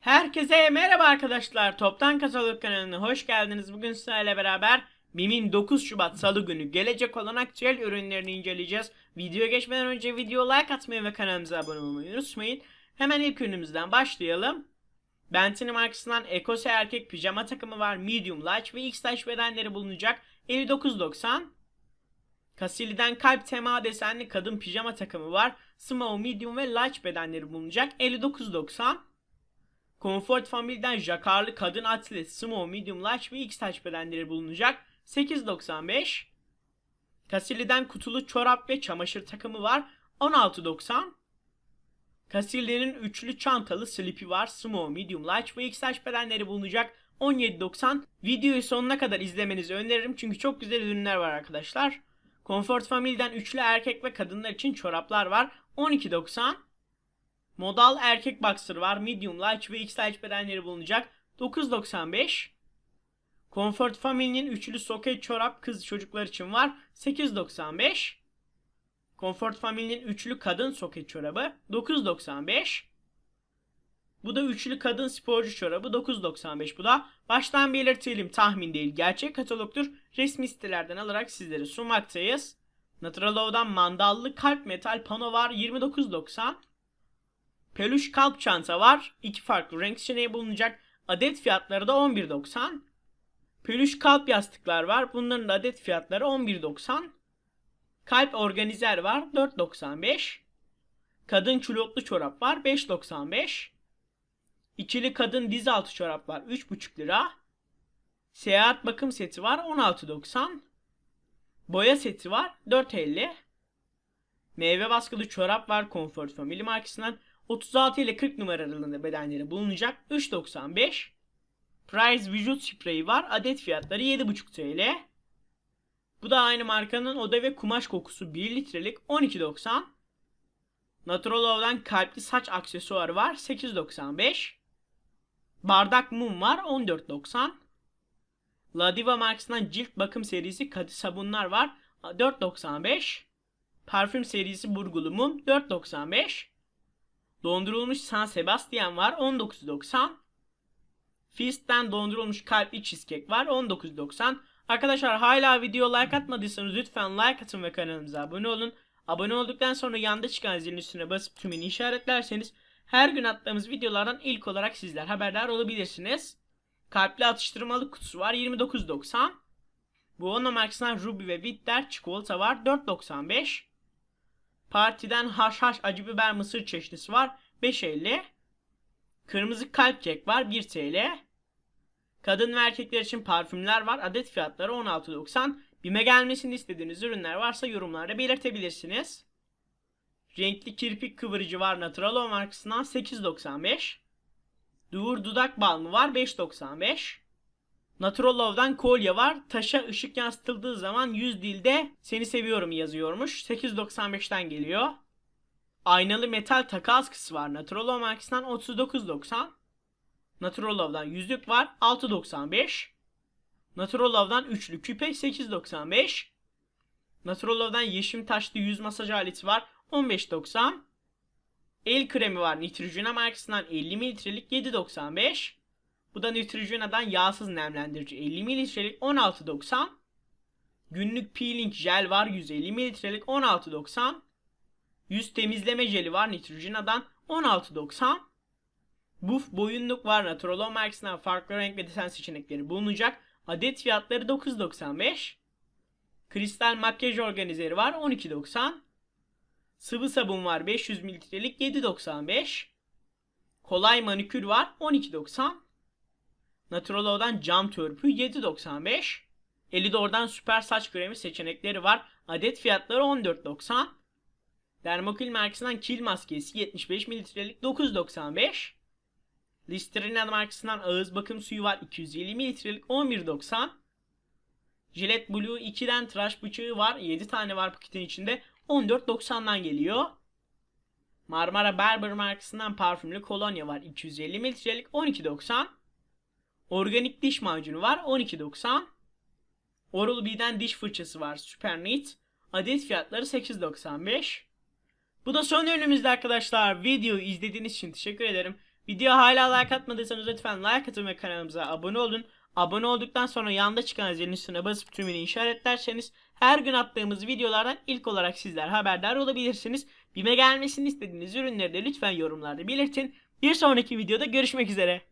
Herkese merhaba arkadaşlar. Toptan Katalog kanalına hoş geldiniz. Bugün sizlerle beraber BİM'in 9 Şubat Salı günü gelecek olan aktüel ürünlerini inceleyeceğiz. Videoya geçmeden önce video like atmayı ve kanalımıza abone olmayı unutmayın. Hemen ilk ürünümüzden başlayalım. Bentini markasından Ecose erkek pijama takımı var. Medium, large ve X-Large bedenleri bulunacak. 59.90. Casilli'den kalp tema desenli kadın pijama takımı var. Small, medium ve large bedenleri bulunacak. 59.90. Comfort Family'den jakarlı kadın atlet small, medium, large ve X-Touch bedenleri bulunacak. 8.95. Casilli'den kutulu çorap ve çamaşır takımı var. 16.90. Casilli'nin üçlü çantalı slipi var. Small, medium, large ve X-Touch bedenleri bulunacak. 17.90. Videoyu sonuna kadar izlemenizi öneririm çünkü çok güzel ürünler var arkadaşlar. Comfort Family'den üçlü erkek ve kadınlar için çoraplar var. 12.90. Modal erkek boxer var. Medium, large ve X-large bedenleri bulunacak. 9.95. Comfort Family'nin üçlü soket çorap kız çocuklar için var. 8.95. Comfort Family'nin üçlü kadın soket çorabı 9.95. Bu da üçlü kadın sporcu çorabı 9.95 bu da. Baştan belirtelim tahmin değil gerçek katalogdur. Resmi sitelerden alarak sizlere sunmaktayız. Naturalow'dan mandallı kalp metal pano var 29.90. Peluş kalp çanta var. İki farklı renk seçeneği bulunacak. Adet fiyatları da 11.90. Peluş kalp yastıklar var. Bunların da adet fiyatları 11.90. Kalp organizer var 4.95. Kadın külotlu çorap var 5.95. İkili kadın diz altı çorap var 3.5 lira. Seyahat bakım seti var 16.90. Boya seti var 4.50. Meyve baskılı çorap var Comfort Family markasından 36 ile 40 numara aralığında bedenleri bulunacak 3.95. Price vücut spreyi var. Adet fiyatları 7.5 TL. Bu da aynı markanın oda ve kumaş kokusu 1 litrelik 12.90. Naturalow'dan kalpli saç aksesuarı var 8.95. Bardak mum var 14.90. Ladiva markasından cilt bakım serisi katı sabunlar var 4.95. Parfüm serisi burgulu mum 4.95. Dondurulmuş San Sebastian var 19.90. Feast'ten dondurulmuş kalpli cheesecake var 19.90. Arkadaşlar hala video like atmadıysanız lütfen like atın ve kanalımıza abone olun. Abone olduktan sonra yanda çıkan zilin üstüne basıp tümünü işaretlerseniz her gün attığımız videolardan ilk olarak sizler haberdar olabilirsiniz. Kalpli atıştırmalık kutusu var 29.90. Bu onun markasından Ruby ve Bitter çikolata var 4.95. Partiden haşhaş acı biber mısır çeşnisi var 5.50. Kırmızı kalp kek var 1 TL. Kadın ve erkekler için parfümler var. Adet fiyatları 16.90. Bime gelmesini istediğiniz ürünler varsa yorumlarda belirtebilirsiniz. Renkli kirpik kıvırıcı var Naturalo markasından 8.95. Dur dudak balmı var 5.95. Naturalow'dan kolye var. Taşa ışık yansıtıldığı zaman 100 dilde seni seviyorum yazıyormuş. 8.95'ten geliyor. Aynalı metal takı askısı var. Naturalow markasından 39.90. Naturalow'dan yüzük var 6.95. Naturalow'dan üçlü küpe 8.95. Naturalow'dan yeşim taşlı yüz masaj aleti var 15.90. El kremi var Neutrogena markasından 50 mililitrelik 7.95. Bu da Neutrogena'dan yağsız nemlendirici 50 mililitrelik 16.90. Günlük peeling jel var 150 mililitrelik 16.90. Yüz temizleme jeli var Neutrogena'dan 16.90. Buff boyunluk var Naturalon markasından farklı renk ve desen seçenekleri bulunacak. Adet fiyatları 9.95. Kristal makyaj organizeri var 12.90. Sıvı sabun var 500 mililitrelik 7.95. Kolay manikür var 12.90. Naturalow'dan cam törpü 7.95. Elidor'dan süper saç kremi seçenekleri var. Adet fiyatları 14.90. Dermokil markasından kil maskesi 75 mililitrelik 9.95. Listerine markasından ağız bakım suyu var 250 mililitrelik 11.90. Gillette Blue 2'den tıraş bıçağı var 7 tane var paketin içinde 14.90'dan geliyor. Marmara Berber markasından parfümlü kolonya var 250 mililitrelik 12.90. Organik diş macunu var 12.90. Oral-B'den diş fırçası var Super Neat. Adet fiyatları 8.95. Bu da son ürünümüzde arkadaşlar. Videoyu izlediğiniz için teşekkür ederim. Video hala like atmadıysanız lütfen like atın ve kanalımıza abone olun. Abone olduktan sonra yanda çıkan zilin üstüne basıp tümünü işaretlerseniz her gün attığımız videolardan ilk olarak sizler haberdar olabilirsiniz. BİM'e gelmesini istediğiniz ürünleri de lütfen yorumlarda belirtin. Bir sonraki videoda görüşmek üzere.